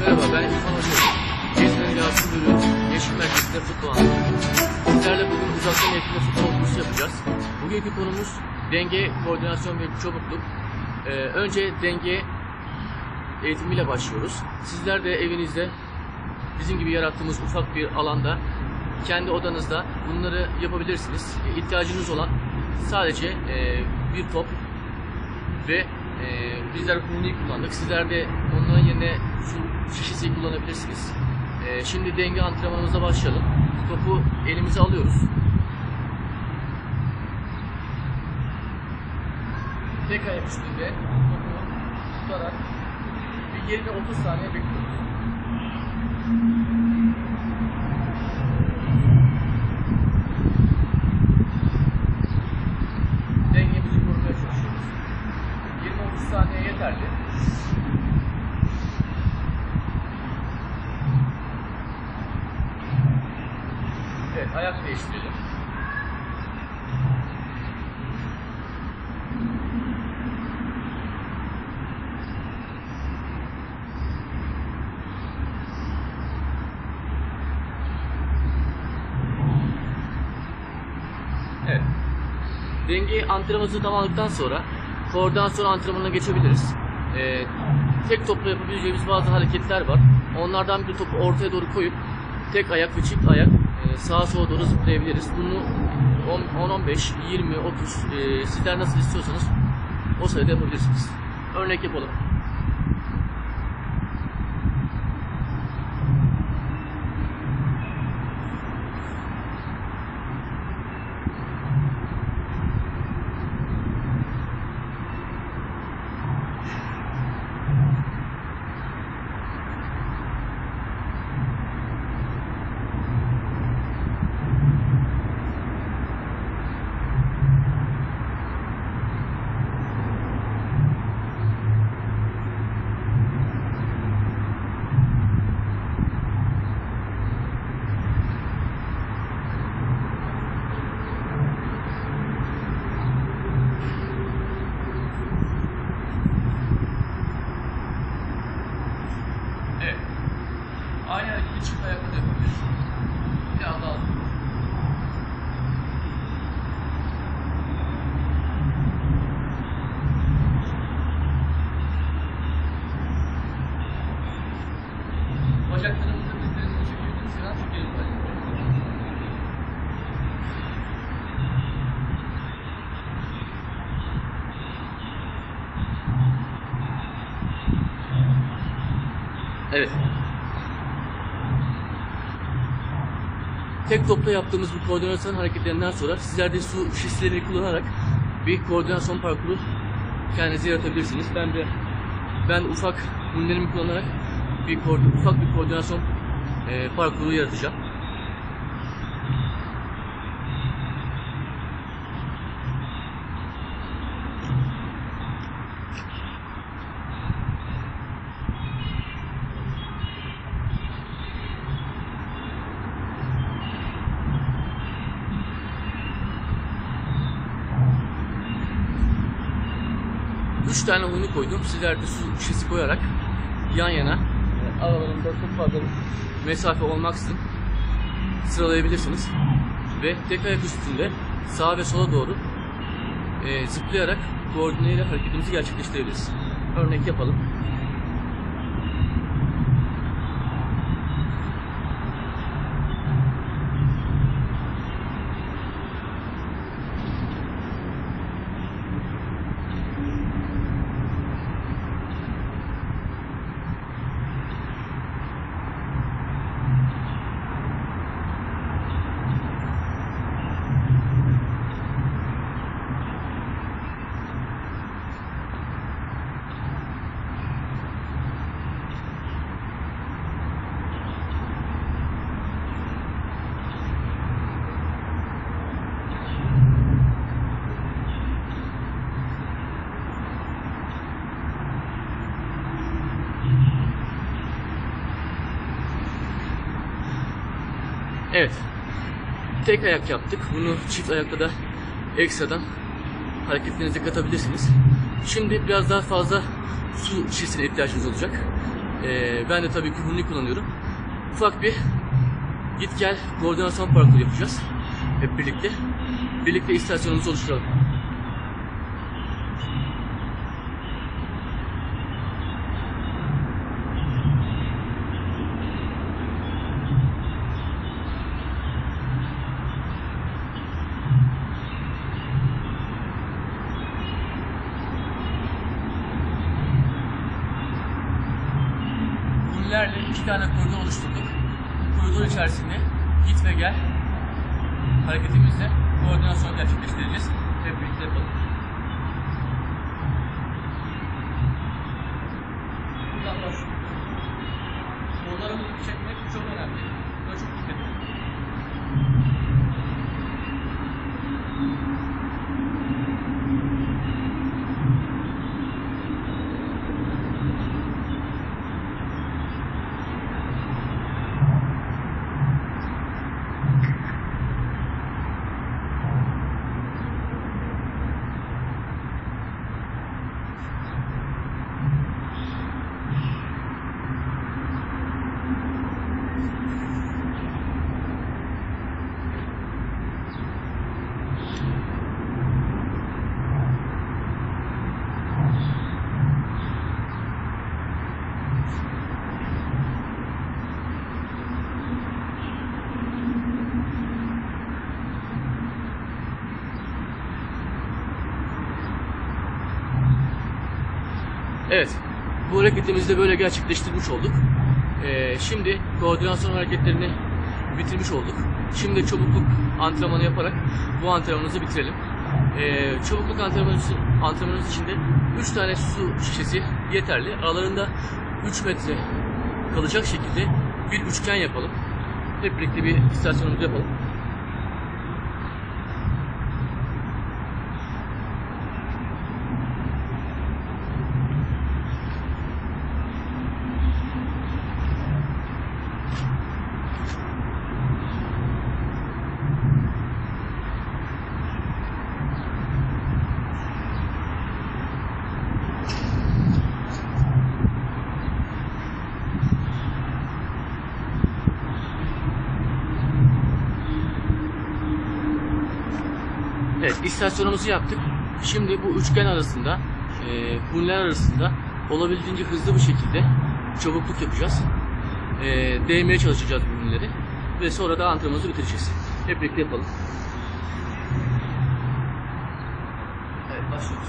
merhaba, ben İrfan Hoca. İzmir Yasin Bölü Yeşil Merkezi'nde futbol antrenörü. Sizlerle bugün uzaktan eğitimde futbol kursu yapacağız. Bugünkü konumuz denge, koordinasyon ve çobukluk. Ee, önce denge eğitimiyle başlıyoruz. Sizler de evinizde bizim gibi yarattığımız ufak bir alanda kendi odanızda bunları yapabilirsiniz. İhtiyacınız olan sadece e, bir top ve e, bizler huniyi kullandık. Sizler de onların yerine su şişesi kullanabilirsiniz. E, şimdi denge antrenmanımıza başlayalım. Topu elimize alıyoruz. Tek ayak üstünde topu tutarak bir 20-30 saniye bekliyoruz. Dengemizi korumaya çalışıyoruz. 20-30 saniye yeterli. Evet, ayak değiştirelim. Evet. Denge antrenmanımızı tamamladıktan sonra koordinasyon antrenmanına geçebiliriz. Ee, tek topla yapabileceğimiz bazı hareketler var. Onlardan bir topu ortaya doğru koyup tek ayak ve çift ayak sağa sola doğru zıplayabiliriz. Bunu 10-15, 20, 30 e, sizler nasıl istiyorsanız o sayıda yapabilirsiniz. Örnek yapalım. Evet. Aynı hareketi çift ayakta da yapabiliriz. Biraz daha Bacaklarımızı dizlerimizi çekebiliriz. Sinan çekelim bacaklarımızı. Evet. Tek topla yaptığımız bu koordinasyon hareketlerinden sonra sizler de su şişlerini kullanarak bir koordinasyon parkuru kendinize yaratabilirsiniz. Ben de ben ufak ürünlerimi kullanarak bir ufak bir koordinasyon e, parkuru yaratacağım. Tane unu koydum. Sizler de su şişesi koyarak yan yana e, aralarında çok fazla mesafe olmaksızın sıralayabilirsiniz. Ve tek ayak üstünde sağa ve sola doğru e, zıplayarak koordineyle hareketimizi gerçekleştirebiliriz. Örnek yapalım. Evet. Tek ayak yaptık. Bunu çift ayakta da ekstradan hareketlerinize katabilirsiniz. Şimdi biraz daha fazla su şişesine ihtiyacınız olacak. Ee, ben de tabii Hunley kullanıyorum. Ufak bir git gel koordinasyon parkuru yapacağız. Hep birlikte. Birlikte istasyonumuzu oluşturalım. Bunlarla iki tane koridor oluşturduk. Koridor içerisinde git ve gel hareketimizle koordinasyon gerçekleştireceğiz. Hep birlikte yapalım. Evet. Bu hareketimizi de böyle gerçekleştirmiş olduk. Ee, şimdi koordinasyon hareketlerini bitirmiş olduk. Şimdi çobukluk antrenmanı yaparak bu antrenmanımızı bitirelim. Ee, çobukluk antrenmanımız, antrenmanımız için de 3 tane su şişesi yeterli. Aralarında 3 metre kalacak şekilde bir üçgen yapalım. Hep birlikte bir istasyonumuzu yapalım. Evet, istasyonumuzu yaptık. Şimdi bu üçgen arasında, e, bunlar arasında olabildiğince hızlı bir şekilde çabukluk yapacağız. E, değmeye çalışacağız bu ürünleri ve sonra da antrenmanımızı bitireceğiz. Hep birlikte yapalım. Evet, başlıyoruz.